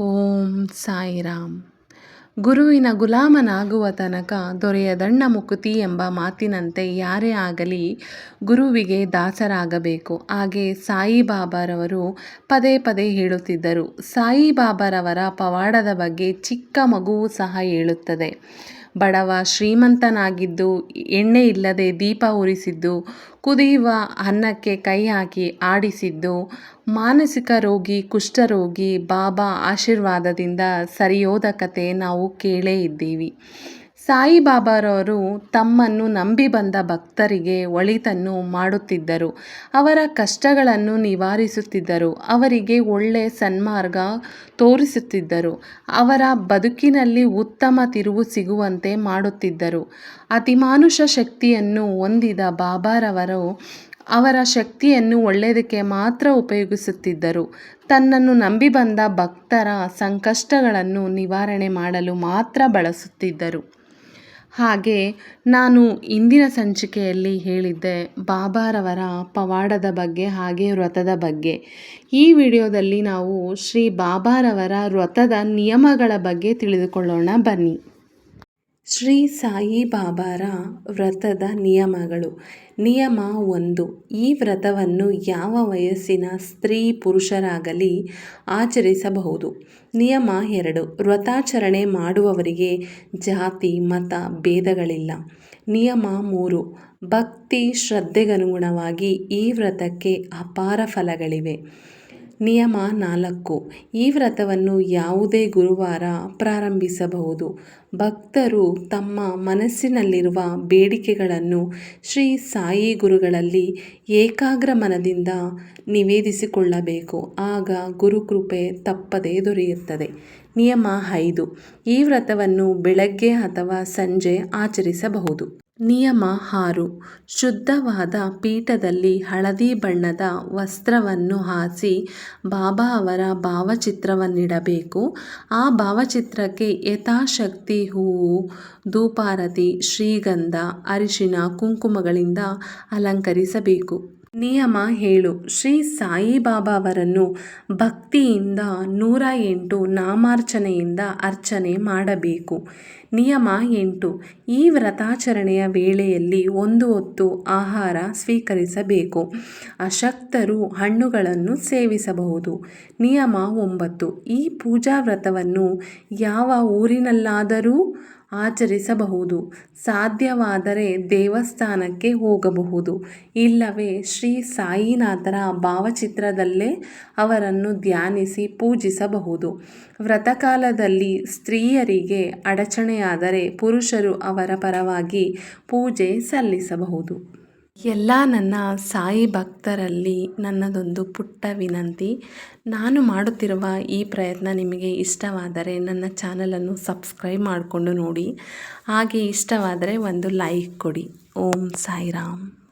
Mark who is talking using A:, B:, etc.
A: ಓಂ ಸಾಯಿರಾಮ್. ಗುರುವಿನ ಗುಲಾಮನಾಗುವ ತನಕ ದೊರೆಯದಣ್ಣ ಮುಕುತಿ ಎಂಬ ಮಾತಿನಂತೆ ಯಾರೇ ಆಗಲಿ ಗುರುವಿಗೆ ದಾಸರಾಗಬೇಕು. ಹಾಗೆ ಸಾಯಿಬಾಬಾರವರು ಪದೇ ಪದೇ ಹೇಳುತ್ತಿದ್ದರು. ಸಾಯಿಬಾಬಾರವರ ಪವಾಡದ ಬಗ್ಗೆ ಚಿಕ್ಕ ಮಗುವು ಸಹ ಹೇಳುತ್ತದೆ. ಬಡವ, ಶ್ರೀಮಂತನಾಗಿದ್ದು, ಎಣ್ಣೆ ಇಲ್ಲದೆ ದೀಪ ಉರಿಸಿದ್ದು, ಕುದಿಯುವ ಅನ್ನಕ್ಕೆ ಕೈ ಹಾಕಿ ಆಡಿಸಿದ್ದು, ಮಾನಸಿಕ ರೋಗಿ ಕುಷ್ಠರೋಗಿ ಬಾಬಾ ಆಶೀರ್ವಾದದಿಂದ ಸರಿಯೋದ ಕತೆ ನಾವು ಕೇಳೇ ಇದ್ದೀವಿ. ಸಾಯಿಬಾಬಾರವರು ತಮ್ಮನ್ನು ನಂಬಿ ಬಂದ ಭಕ್ತರಿಗೆ ಒಳಿತನ್ನು ಮಾಡುತ್ತಿದ್ದರು. ಅವರ ಕಷ್ಟಗಳನ್ನು ನಿವಾರಿಸುತ್ತಿದ್ದರು. ಅವರಿಗೆ ಒಳ್ಳೆ ಸನ್ಮಾರ್ಗ ತೋರಿಸುತ್ತಿದ್ದರು. ಅವರ ಬದುಕಿನಲ್ಲಿ ಉತ್ತಮ ತಿರುವು ಸಿಗುವಂತೆ ಮಾಡುತ್ತಿದ್ದರು. ಅತಿಮಾನುಷ ಶಕ್ತಿಯನ್ನು ಹೊಂದಿದ ಬಾಬಾರವರು ಅವರ ಶಕ್ತಿಯನ್ನು ಒಳ್ಳೆಯದಕ್ಕೆ ಮಾತ್ರ ಉಪಯೋಗಿಸುತ್ತಿದ್ದರು. ತನ್ನನ್ನು ನಂಬಿ ಬಂದ ಭಕ್ತರ ಸಂಕಷ್ಟಗಳನ್ನು ನಿವಾರಣೆ ಮಾಡಲು ಮಾತ್ರ ಬಳಸುತ್ತಿದ್ದರು. ಹಾಗೆ ನಾನು ಇಂದಿನ ಸಂಚಿಕೆಯಲ್ಲಿ ಹೇಳಿದ್ದೆ ಬಾಬಾರವರ ಪವಾಡದ ಬಗ್ಗೆ ಹಾಗೆ ವ್ರತದ ಬಗ್ಗೆ. ಈ ವಿಡಿಯೋದಲ್ಲಿ ನಾವು ಶ್ರೀ ಬಾಬಾರವರ ವ್ರತದ ನಿಯಮಗಳ ಬಗ್ಗೆ ತಿಳಿದುಕೊಳ್ಳೋಣ ಬನ್ನಿ. ಶ್ರೀ ಸಾಯಿ ಬಾಬಾರ ವ್ರತದ ನಿಯಮಗಳು. ನಿಯಮ ಒಂದು. ಈ ವ್ರತವನ್ನು ಯಾವ ವಯಸ್ಸಿನ ಸ್ತ್ರೀ ಪುರುಷರಾಗಲಿ ಆಚರಿಸಬಹುದು. ನಿಯಮ ಎರಡು. ವ್ರತಾಚರಣೆ ಮಾಡುವವರಿಗೆ ಜಾತಿ, ಮತ ಭೇದಗಳಿಲ್ಲ. ನಿಯಮ ಮೂರು. ಭಕ್ತಿ ಶ್ರದ್ಧೆಗನುಗುಣವಾಗಿ ಈ ವ್ರತಕ್ಕೆ ಅಪಾರ ಫಲಗಳಿವೆ. ನಿಯಮ ನಾಲ್ಕು. ಈ ವ್ರತವನ್ನು ಯಾವುದೇ ಗುರುವಾರ ಪ್ರಾರಂಭಿಸಬಹುದು. ಭಕ್ತರು ತಮ್ಮ ಮನಸ್ಸಿನಲ್ಲಿರುವ ಬೇಡಿಕೆಗಳನ್ನು ಶ್ರೀ ಸಾಯಿ ಗುರುಗಳಲ್ಲಿ ಏಕಾಗ್ರ ಮನದಿಂದ ನಿವೇದಿಸಿಕೊಳ್ಳಬೇಕು. ಆಗ ಗುರುಕೃಪೆ ತಪ್ಪದೇ ದೊರೆಯುತ್ತದೆ. ನಿಯಮ ಐದು. ಈ ವ್ರತವನ್ನು ಬೆಳಗ್ಗೆ ಅಥವಾ ಸಂಜೆ ಆಚರಿಸಬಹುದು. ನಿಯಮ ಆರು ಶುದ್ಧವಾದ ಪೀಠದಲ್ಲಿ ಹಳದಿ ಬಣ್ಣದ ವಸ್ತ್ರವನ್ನು ಹಾಸಿ ಬಾಬಾ ಅವರ ಭಾವಚಿತ್ರವನ್ನಿಡಬೇಕು. ಆ ಭಾವಚಿತ್ರಕ್ಕೆ ಯಥಾಶಕ್ತಿ, ಹೂವು, ಧೂಪಾರತಿ, ಶ್ರೀಗಂಧ, ಅರಿಶಿನ, ಕುಂಕುಮಗಳಿಂದ ಅಲಂಕರಿಸಬೇಕು. ನಿಯಮ ಹೇಳು. ಶ್ರೀ ಸಾಯಿಬಾಬಾವರನ್ನು ಭಕ್ತಿಯಿಂದ ನೂರ ಎಂಟು ನಾಮಾರ್ಚನೆಯಿಂದ ಅರ್ಚನೆ ಮಾಡಬೇಕು. ನಿಯಮ ಎಂಟು. ಈ ವ್ರತಾಚರಣೆಯ ವೇಳೆಯಲ್ಲಿ ಒಂದು ಹೊತ್ತು ಆಹಾರ ಸ್ವೀಕರಿಸಬೇಕು. ಅಶಕ್ತರು ಹಣ್ಣುಗಳನ್ನು ಸೇವಿಸಬಹುದು. ನಿಯಮ ಒಂಬತ್ತು. ಈ ಪೂಜಾ ವ್ರತವನ್ನು ಯಾವ ಊರಿನಲ್ಲಾದರೂ ಆಚರಿಸಬಹುದು. ಸಾಧ್ಯವಾದರೆ ದೇವಸ್ಥಾನಕ್ಕೆ ಹೋಗಬಹುದು. ಇಲ್ಲವೇ ಶ್ರೀ ಸಾಯಿನಾಥರ ಭಾವಚಿತ್ರದಲ್ಲೇ ಅವರನ್ನು ಧ್ಯಾನಿಸಿ ಪೂಜಿಸಬಹುದು. ವ್ರತಕಾಲದಲ್ಲಿ ಸ್ತ್ರೀಯರಿಗೆ ಅಡಚಣೆಯಾದರೆ ಪುರುಷರು ಅವರ ಪರವಾಗಿ ಪೂಜೆ ಸಲ್ಲಿಸಬಹುದು. ಎಲ್ಲ ನನ್ನ ಸಾಯಿ ಭಕ್ತರಲ್ಲಿ ನನ್ನದೊಂದು ಪುಟ್ಟ ವಿನಂತಿ. ನಾನು ಮಾಡುತ್ತಿರುವ ಈ ಪ್ರಯತ್ನ ನಿಮಗೆ ಇಷ್ಟವಾದರೆ ನನ್ನ ಚಾನಲನ್ನು ಸಬ್ಸ್ಕ್ರೈಬ್ ಮಾಡಿಕೊಂಡು ನೋಡಿ. ಹಾಗೆ ಇಷ್ಟವಾದರೆ ಒಂದು ಲೈಕ್ ಕೊಡಿ. ಓಂ ಸಾಯಿರಾಮ್.